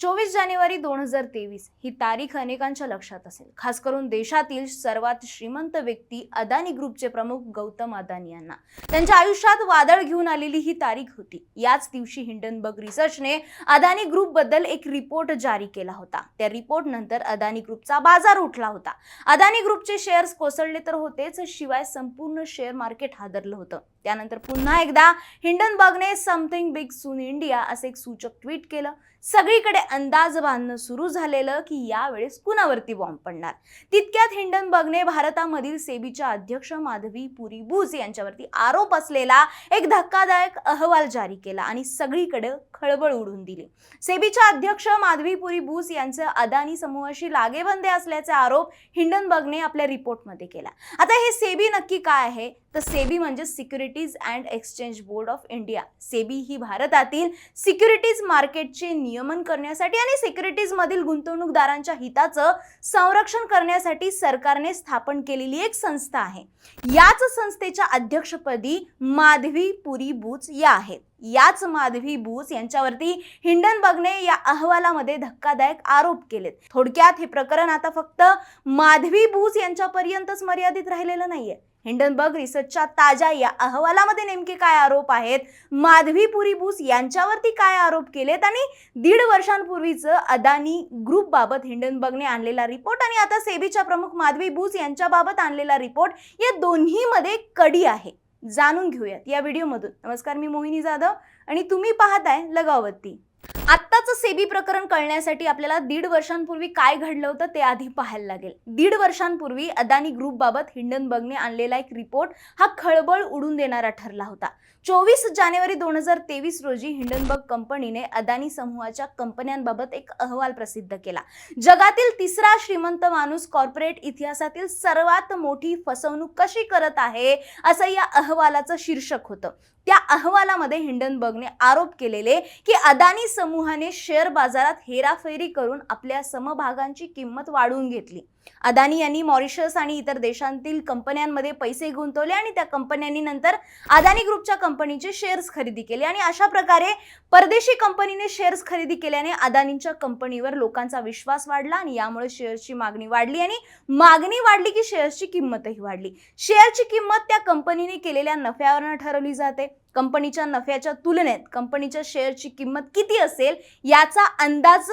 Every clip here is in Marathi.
चोवीस जानेवारी दोन हजार तेवीस ही तारीख अनेकांच्या लक्षात असेल. खास करून देशातील सर्वात श्रीमंत व्यक्ती अदानी ग्रुपचे प्रमुख गौतम अदानी यांना. त्यांच्या आयुष्यात वादळ घेऊन आलेली ही तारीख होती. याच दिवशी हिंडनबर्ग रिसर्चने अदानी ग्रुपबद्दल एक रिपोर्ट जारी केला होता. त्या रिपोर्ट नंतर अदानी ग्रुपचा बाजार उठला होता. अदानी ग्रुपचे शेअर्स कोसळले तर होतेच शिवाय संपूर्ण शेअर मार्केट हादरलं होतं. त्यानंतर पुन्हा एकदा हिंडनबर्गने समथिंग बिग सून इंडिया असे एक सूचक ट्विट केलं. सगळीकडे अंदाज बांधणं सुरू झालेलं की यावेळेस कुणावरती बॉम्ब पडणार? तितक्यात हिंडनबर्गने भारतामधील सेबीच्या अध्यक्ष माधवी पुरी बुज यांच्यावरती आरोप असलेला एक धक्कादायक अहवाल जारी केला आणि सगळीकडे खळबळ उडून दिली. सेबीच्या अध्यक्ष माधवी पुरी बुस यांचे अदानी समूहाशी लागेबंदे असल्याचा आरोप हिंडनबर्गने आपल्या रिपोर्टमध्ये केला. आता हे सेबी नक्की काय आहे? तर सेबी म्हणजे securities and exchange board of India. SEBI ही भारतातील सिक्युरिटीज मार्केटचे नियमन करण्यासाठी आणि सिक्युरिटीज मधील गुंतवणूकदारांच्या हिताचं संरक्षण करण्यासाठी सरकारने स्थापन केलेली एक संस्था आहे. याच संस्थेच्या अध्यक्षपदी माधवी पुरी बुच या आहेत. याच माधवी बुच यांच्यावरती हिंडनबर्गने या अहवालामध्ये धक्कादायक आरोप केलेत. थोडक्यात हे प्रकरण आता फक्त माधवी बुच यांच्यापर्यंतच मर्यादित राहिलेलं नाहीये. हिंडनबर्ग रिसर्चच्या ताज्या या अहवालामध्ये नेमके काय आरोप आहेत? माधवी पुरी बुस यांच्यावरती काय आरोप केलेत? आणि दीड वर्षांपूर्वीचं अदानी ग्रुप बाबत हिंडनबर्गने आणलेला रिपोर्ट आणि आता सेबीच्या प्रमुख माधवी बुस यांच्याबाबत आणलेला रिपोर्ट या दोन्हीमध्ये कडी आहे. जाणून घेऊयात या व्हिडिओमधून नमस्कार मी मोहिनी जाधव आणि तुम्ही पाहताय लगावती आत्ताचं सेबी प्रकरण कळण्यासाठी आपल्याला दीड वर्षांपूर्वी काय घडलं होतं ते आधी पाहायला लागेल. दीड वर्षांपूर्वी अदानी ग्रुप बाबत हिंडनबर्गने आणलेला एक रिपोर्ट हा खळबळ उडून देणारा ठरला होता. चोवीस जानेवारी दोन हजार तेवीस रोजी हिंडनबर्ग कंपनीने अदानी समूहाच्या कंपन्यांबाबत एक अहवाल प्रसिद्ध केला. जगातील तिसरा श्रीमंत माणूस कॉर्पोरेट इतिहासातील सर्वात मोठी फसवणूक कशी करत आहे असं या अहवालाचं शीर्षक होतं. त्या अहवालामध्ये हिंडनबर्गने आरोप केलेले की अदानी समूहाने शेअर बाजारात हेराफेरी करून आपल्या समभागांची किंमत वाढवून घेतली. अदानी यांनी मॉरिशस आणि इतर देशांतील कंपन्यांमध्ये पैसे गुंतवले आणि त्या कंपन्यांनी नंतर अदानी ग्रुपच्या कंपनीचे शेअर्स खरेदी केले आणि अशा प्रकारे परदेशी कंपनीने शेअर्स खरेदी केल्याने अदानींच्या कंपनीवर लोकांचा विश्वास वाढला आणि यामुळे शेअर्सची मागणी वाढली आणि मागणी वाढली की शेअर्सची किंमतही वाढली. शेअरची किंमत त्या कंपनीने केलेल्या नफ्यावरनं ठरवली जाते. कंपनीच्या नफ्याच्या तुलनेत कंपनीच्या शेअरची किंमत किती असेल याचा अंदाज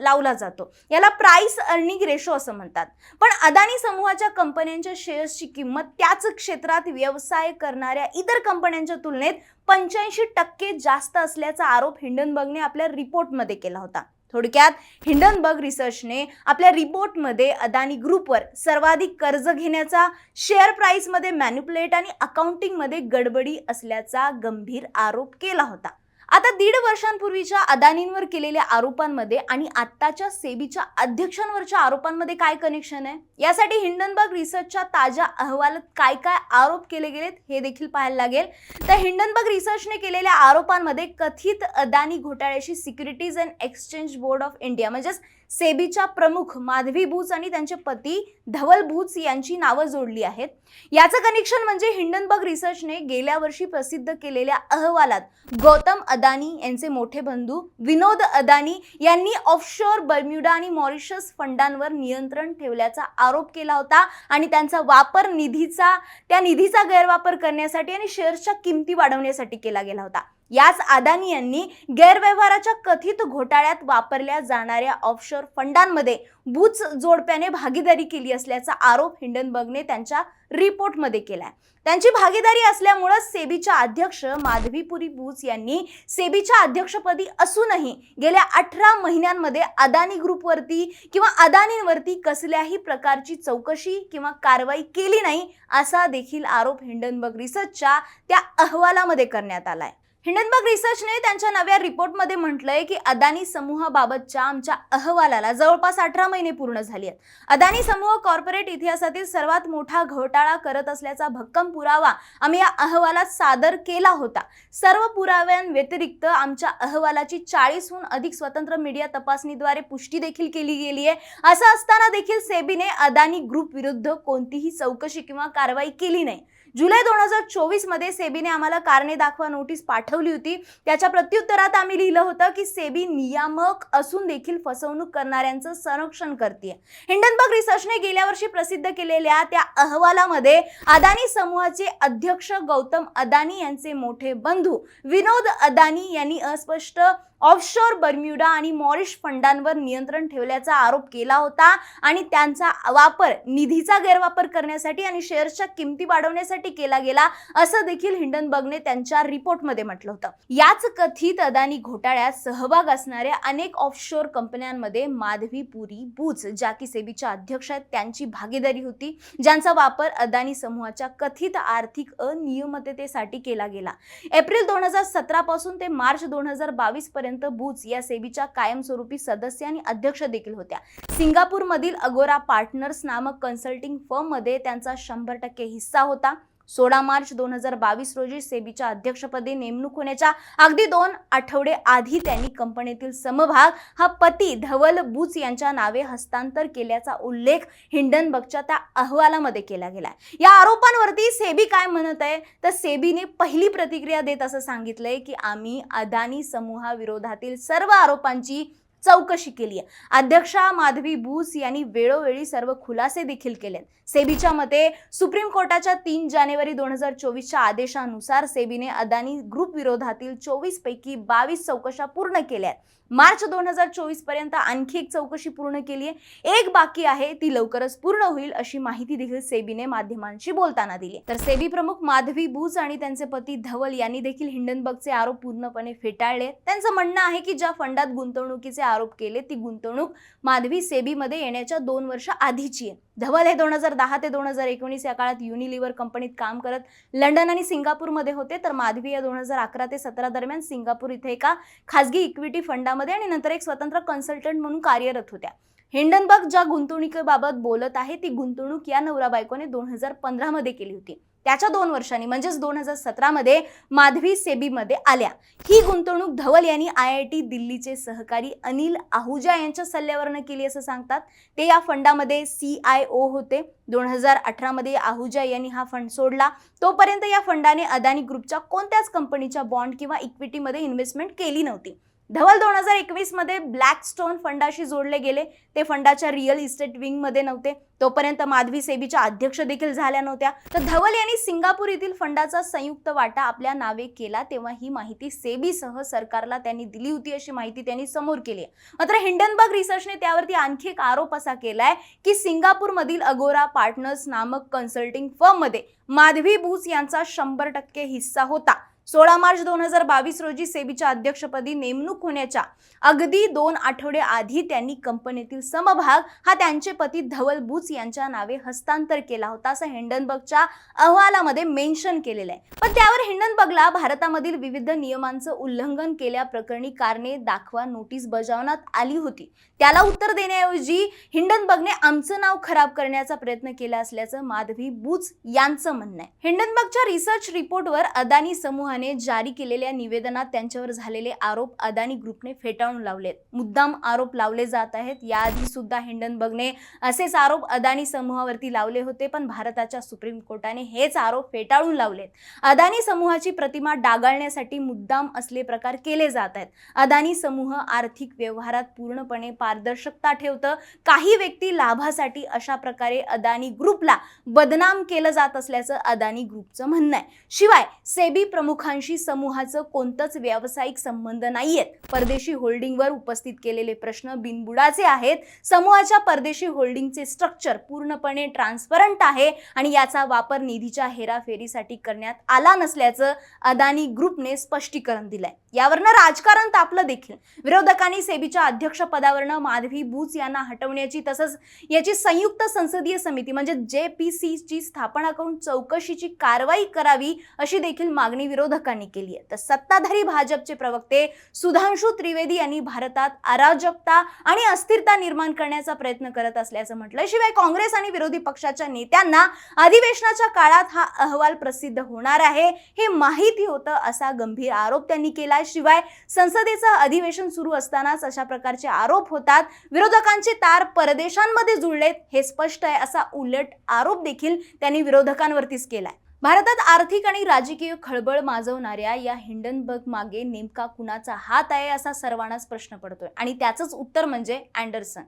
लावला जातो. याला प्राइस अर्निंग रेशो असं म्हणतात. पण अदानी समूहाच्या कंपन्यांच्या शेअर्सची किंमत त्याच क्षेत्रात व्यवसाय करणाऱ्या इतर कंपन्यांच्या तुलनेत पंच्याऐंशी टक्के जास्त असल्याचा आरोप हिंडनबर्गने आपल्या रिपोर्टमध्ये केला होता. थोडक्यात हिंडनबर्ग रिसर्चने आपल्या रिपोर्टमध्ये अदानी ग्रुपवर सर्वाधिक कर्ज घेण्याचा शेअर प्राईसमध्ये मॅन्युपुलेट आणि अकाउंटिंगमध्ये गडबडी असल्याचा गंभीर आरोप केला होता. आता दीड वर्षांपूर्वीच्या अदानींवर केलेल्या आरोपांमध्ये आणि आत्ताच्या सेबीच्या अध्यक्षांवरच्या आरोपांमध्ये काय कनेक्शन आहे? यासाठी हिंडनबर्ग रिसर्चच्या ताज्या अहवालात काय काय आरोप केले गेलेत हे देखील पाहायला लागेल. तर हिंडनबर्ग रिसर्चने केलेल्या आरोपांमध्ये कथित Adani घोटाळ्याशी securities and exchange board of India म्हणजेच सेबीच्या प्रमुख माधवी भूज आणि त्यांचे पती धवल भूज यांची नावं जोडली आहेत. याचं कनेक्शन म्हणजे हिंडनबर्ग रिसर्चने गेल्या वर्षी प्रसिद्ध केलेल्या अहवालात गौतम अदानी यांचे मोठे बंधू विनोद अदानी यांनी ऑफशोर बर्म्युडा आणि मॉरिशस फंडांवर नियंत्रण ठेवल्याचा आरोप केला होता आणि त्यांचा वापर निधीचा त्या निधीचा गैरवापर करण्यासाठी आणि शेअर्सच्या किमती वाढवण्यासाठी केला गेला होता. याच अदानी यांनी गैरव्यवहाराच्या कथित घोटाळ्यात वापरल्या जाणाऱ्या ऑफशोर फंडांमध्ये बुच जोडप्याने भागीदारी केली असल्याचा आरोप हिंडनबर्गने त्यांच्या रिपोर्टमध्ये केलाय. त्यांची भागीदारी असल्यामुळं सेबीच्या अध्यक्ष माधवीपुरी बुच यांनी सेबीच्या अध्यक्षपदी असूनही गेल्या अठरा महिन्यांमध्ये अदानी ग्रुपवरती किंवा अदानींवरती कसल्याही प्रकारची चौकशी किंवा कारवाई केली नाही असा देखील आरोप हिंडनबर्ग रिसर्चच्या त्या अहवालामध्ये करण्यात आलाय. हिंडनबर्ग रिसर्चने त्यांच्या नव्या रिपोर्टमध्ये म्हटलंय की अदानी समूहाबाबतच्या आमच्या अहवालाला जवळपास अठरा महिने पूर्ण झाली आहेत. अदानी समूह कॉर्पोरेट इतिहासातील सर्वात मोठा घोटाळा करत असल्याचा भक्कम पुरावा आम्ही या अहवालात सादर केला होता. सर्व पुराव्यांव्यतिरिक्त आमच्या अहवालाची चाळीसहून अधिक स्वतंत्र मीडिया तपासणीद्वारे पुष्टी देखील केली गेली आहे. असं असताना देखील सेबीने अदानी ग्रुप विरुद्ध कोणतीही चौकशी किंवा कारवाई केली नाही. जुलै दोन हजार चोवीसमध्ये सेबीने आम्हाला कारणे दाखवा नोटीस पाठवली होती. त्याच्या प्रत्युत्तरात आम्ही लिहिलं होतं की सेबी नियामक असून देखील फसवणूक करणाऱ्यांचं संरक्षण करते हिंडनबर्ग रिसर्चने गेल्या वर्षी प्रसिद्ध केलेल्या त्या अहवालामध्ये अदानी समूहाचे अध्यक्ष गौतम अदानी यांचे मोठे बंधू विनोद अदानी यांनी अस्पष्ट ऑफशोर बर्म्युडा आणि मॉरिश फंडांवर नियंत्रण ठेवल्याचा आरोप केला होता आणि त्यांचा वापर निधीचा गैरवापर करण्यासाठी आणि शेअर्सच्या किमती वाढवण्यासाठी केला गेला असं देखील हिंडनबर्गने त्यांच्या रिपोर्टमध्ये म्हटलं होतं. याच कथित अदानी घोटाळ्यात सहभाग असणाऱ्या अनेक ऑफशोर कंपन्यांमध्ये माधवी पुरी बुज ज्या की सेबीच्या अध्यक्ष आहेत त्यांची भागीदारी होती ज्यांचा वापर अदानी समूहाच्या कथित आर्थिक अनियमिततेसाठी केला गेला. एप्रिल दोन हजार सतरा पासून ते मार्च दोन हजार बावीस पर्यंत बुच या सेबीच्या कायमस्वरूपी सदस्य आणि अध्यक्ष देखील होत्या. सिंगापूरमधील अगोरा पार्टनर्स नामक कन्सल्टिंग फर्ममध्ये त्यांचा शंभर टक्के हिस्सा होता. सोळा मार्च दोन हजार बावीस रोजी सेबीच्या अध्यक्षपदी नेमणूक होण्याच्या अगदी दोन आठवडे आधी त्यांनी कंपनीतील समभाग हा पती धवल बुच यांच्या नावे हस्तांतर केल्याचा उल्लेख हिंडनबर्गच्या त्या अहवालामध्ये केला गेला या आरोपांवरती सेबी काय म्हणत आहे? तर सेबीने पहिली प्रतिक्रिया देत असं सांगितलंय की आम्ही अदानी समूहाविरोधातील सर्व आरोपांची चौकशी केली आहे. अध्यक्षा माधवी भूस यांनी वेळोवेळी सर्व खुलासे देखील केले सेबीच्या मते सुप्रीम कोर्टाच्या तीन जानेवारी दोन हजार चोवीसच्या आदेशानुसार सेबीने अदानी ग्रुप विरोधातील चोवीस पैकी बावीस चौकशा पूर्ण केल्या आहेत. मार्च दोन हजार चोवीसपर्यंत आणखी एक चौकशी पूर्ण केली आहे एक बाकी आहे ती लवकरच पूर्ण होईल अशी माहिती देखील सेबीने माध्यमांशी बोलताना दिली तर सेबी प्रमुख माधवी भूज आणि त्यांचे पती धवल यांनी देखील हिंडनबर्गचे आरोप पूर्णपणे फेटाळले. त्यांचं म्हणणं आहे की ज्या फंडात गुंतवणुकीचे आरोप केले ती गुंतवणूक माधवी सेबीमध्ये येण्याच्या दोन वर्ष आधीची आहे. धवल हे दोन हजार दहा ते दोन हजार एकोणीस या काळात युनिलिव्हर कंपनीत काम करत लंडन आणि सिंगापूरमध्ये होते. तर माधवी या दोन हजार अकरा ते सतरा दरम्यान सिंगापूर इथे एका खासगी इक्विटी फंडामध्ये आणि नंतर एक स्वतंत्र कन्सल्टंट म्हणून कार्यरत होत्या. हिंडनबर्ग ज्या गुंतवणुकीबाबत बोलत आहे ती गुंतवणूक या नवरा बायकोने दोन हजार पंधरामध्ये केली होती. त्याच्या दोन वर्षांनी म्हणजेच दोन हजार सतरामध्ये माधवी सेबीमध्ये आल्या. ही गुंतवणूक धवल यांनी आय आय टी दिल्लीचे सहकारी अनिल आहुजा यांच्या सल्ल्यावरनं केली असं सांगतात. ते या फंडामध्ये सी आय ओ होते. दोन हजार अठरामध्ये आहुजा यांनी हा फंड सोडला. तोपर्यंत या फंडाने अदानी ग्रुपच्या कोणत्याच कंपनीच्या बॉन्ड किंवा इक्विटीमध्ये इन्व्हेस्टमेंट केली नव्हती. धवल दोन हजार एकवीसमध्ये ब्लॅकस्टोन फंडाशी जोडले गेले. ते फंडाच्या रिअल इस्टेट विंगमध्ये नव्हते. तोपर्यंत माधवी सेबीच्या अध्यक्ष देखील झाल्या नव्हत्या. तर धवल यांनी सिंगापूर येथील फंडाचा संयुक्त वाटा आपल्या नावे केला तेव्हा ही माहिती सेबीसह सरकारला त्यांनी दिली होती अशी माहिती त्यांनी समोर केली मात्र हिंडनबर्ग रिसर्चने त्यावरती आणखी एक आरोप असा केलाय की सिंगापूरमधील अगोरा पार्टनर्स नामक कन्सल्टिंग फर्ममध्ये माधवी बूस यांचा शंभर टक्के हिस्सा होता. सोळा मार्च दोन हजार बावीस रोजी सेबीच्या अध्यक्षपदी नेमणूक होण्याच्या अगदी दोन आठवडे आधी त्यांनी कंपनीतील समभाग हा त्यांचे पती धवल बुच यांच्या नावे हस्तांतर केला होता असं हिंडनबर्गच्या अहवालामध्ये मेन्शन केलेलं आहे. पण त्यावर हिंडनबर्गला भारतामधील विविध नियमांचं उल्लंघन केल्याप्रकरणी कारणे दाखवा नोटीस बजावण्यात आली होती. त्याला उत्तर देण्याऐवजी हिंडनबर्गने आमचं नाव खराब करण्याचा प्रयत्न केला असल्याचं माधवी बुच यांचं म्हणणं आहे. हिंडनबर्गच्या रिसर्च रिपोर्टवर अदानी समूह समूहाने जारी केलेल्या निवेदनात त्यांच्यावर झालेले आरोप अदानी ग्रुपने फेटाळून लावलेत. मुद्दाम आरोप लावले जात आहेत. याआधी सुद्धा हिंडनबर्गने असेच आरोप अदानी समूहावरती लावले होते पण भारताच्या सुप्रीम कोर्टाने हेच आरोप फेटाळून लावलेत. अदानी समूहाची प्रतिमा डागाळण्यासाठी मुद्दाम असले प्रकार केले जात आहेत. अदानी समूह आर्थिक व्यवहारात पूर्णपणे पारदर्शकता ठेवतं. काही व्यक्ती लाभासाठी अशा प्रकारे अदानी ग्रुपला बदनाम केलं जात असल्याचं अदानी ग्रुपचं म्हणणं आहे. शिवाय सेबी प्रमुख प्रमुखांशी समूहाचं कोणतंच व्यावसायिक संबंध नाहीयेत. परदेशी होल्डिंगवर उपस्थित केलेले प्रश्न बिनबुडाचे आहेत. समूहाच्या परदेशी होल्डिंगचे स्ट्रक्चर पूर्णपणे ट्रान्सपरंट आहे आणि याचा वापर निधीच्या हेराफेरीसाठी करण्यात आला नसल्याचं अदानी ग्रुपने स्पष्टीकरण दिलंय. यावरनं राजकारण तापलं देखील. विरोधकांनी सेबीच्या अध्यक्षपदावरनं माधवी बुच यांना हटवण्याची तसंच याची संयुक्त संसदीय समिती म्हणजे जे पी ची स्थापना करून चौकशीची कारवाई करावी अशी देखील मागणी विरोध विरोधकांनी केली आहे. तर सत्ताधारी भाजपचे प्रवक्ते सुधांशु त्रिवेदी यांनी भारतात अराजकता आणि अस्थिरता निर्माण करण्याचा प्रयत्न करत असल्याचं म्हटलं शिवाय काँग्रेस आणि विरोधी पक्षाच्या नेत्यांना अधिवेशनाच्या काळात हा अहवाल प्रसिद्ध होणार आहे हे माहिती होतं असा गंभीर आरोप त्यांनी केला शिवाय संसदेचं अधिवेशन सुरू असतानाच अशा प्रकारचे आरोप होतात. विरोधकांचे तार परदेशांमध्ये जुळलेत हे स्पष्ट आहे असा उलट आरोप देखील त्यांनी विरोधकांवरतीच केलाय. भारतात आर्थिक आणि राजकीय खळबळ माजवणाऱ्या या हिंडनबर्ग मागे नेमका कुणाचा हात आहे असा सर्वांनाच प्रश्न पडतोय. आणि त्याचंच उत्तर म्हणजे अँडरसन.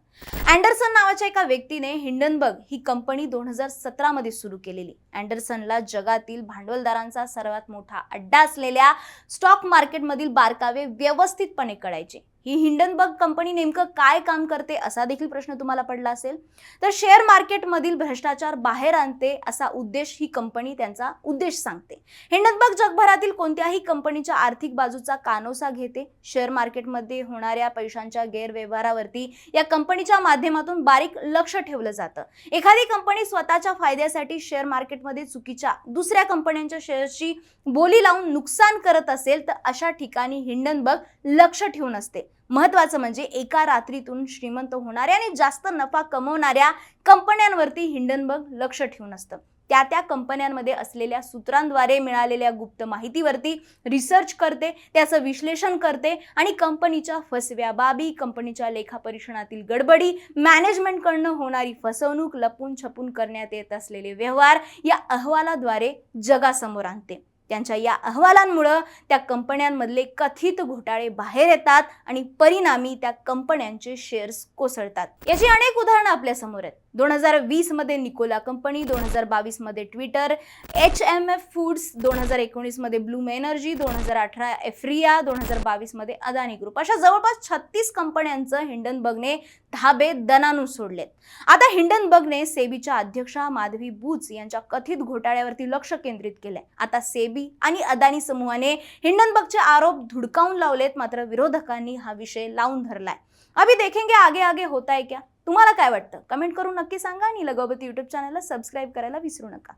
अँडरसन नावाच्या एका व्यक्तीने हिंडनबर्ग ही कंपनी दोन हजार सतरामध्ये सुरू केलेली. अँडरसनला जगातील भांडवलदारांचा सर्वात मोठा अड्डा असलेल्या स्टॉक मार्केटमधील बारकावे व्यवस्थितपणे कळायचे. ही हिंडनबर्ग कंपनी नेमकं काय काम करते असा देखील प्रश्न तुम्हाला पडला असेल. तर शेअर मार्केटमधील भ्रष्टाचार बाहेर आणते असा उद्देश ही कंपनी त्यांचा उद्देश सांगते. हिंडनबर्ग जगभरातील कोणत्याही कंपनीच्या आर्थिक बाजूचा कानोसा घेते. शेअर मार्केटमध्ये होणाऱ्या पैशांच्या गैरव्यवहारावरती या कंपनीच्या माध्यमातून बारीक लक्ष ठेवलं जातं. एखादी कंपनी स्वतःच्या फायद्यासाठी शेअर मार्केटमध्ये चुकीच्या दुसऱ्या कंपन्यांच्या शेअर्सची बोली लावून नुकसान करत असेल तर अशा ठिकाणी हिंडनबर्ग लक्ष ठेवून असते. महत्वाचं म्हणजे एका रात्रीतून श्रीमंत होणाऱ्या आणि जास्त नफा कमवणाऱ्या कंपन्यांवरती हिंडनबर्ग लक्ष ठेवून असतं. त्या त्या कंपन्यांमध्ये असलेल्या सूत्रांद्वारे मिळालेल्या गुप्त माहितीवरती रिसर्च करते त्याचं विश्लेषण करते आणि कंपनीच्या फसव्या बाबी कंपनीच्या लेखापरीक्षणातील गडबडी मॅनेजमेंटकडनं होणारी फसवणूक लपून छपून करण्यात येत असलेले व्यवहार या अहवालाद्वारे जगासमोर आणते. त्यांच्या या अहवालांमुळं त्या कंपन्यांमधले कथित घोटाळे बाहेर येतात आणि परिणामी त्या कंपन्यांचे शेअर्स कोसळतात. याची अनेक उदाहरणं आपल्यासमोर आहेत. दोन हजार वीसमध्ये निकोला कंपनी दोन हजार बावीसमध्ये Twitter H M F foods दोन हजार एकोणीसमध्ये ब्लूम एनर्जी दोन हजार अठरा एफ्रिया दोन हजार बावीसमध्ये अदानी ग्रुप. अशा जवळपास छत्तीस कंपन्यांचं हिंडनबर्गने धाबे दनानू सोडलेत. आता हिंडनबर्गने सेबीच्या अध्यक्षा माधवी बुच यांच्या कथित घोटाळ्यावरती लक्ष केंद्रित केलंय. आता सेबी आणि अदानी समूहाने हिंडनबर्गचे आरोप धुडकावून लावलेत मात्र विरोधकांनी हा विषय लावून धरलाय. अभि देखेंगे आगे आगे होता है क्या? तुम्हाला काय वाटतं? कमेंट करून नक्की सांगा आणि लगोबती यूट्यूब चॅनलला सबस्क्राईब करायला विसरू नका.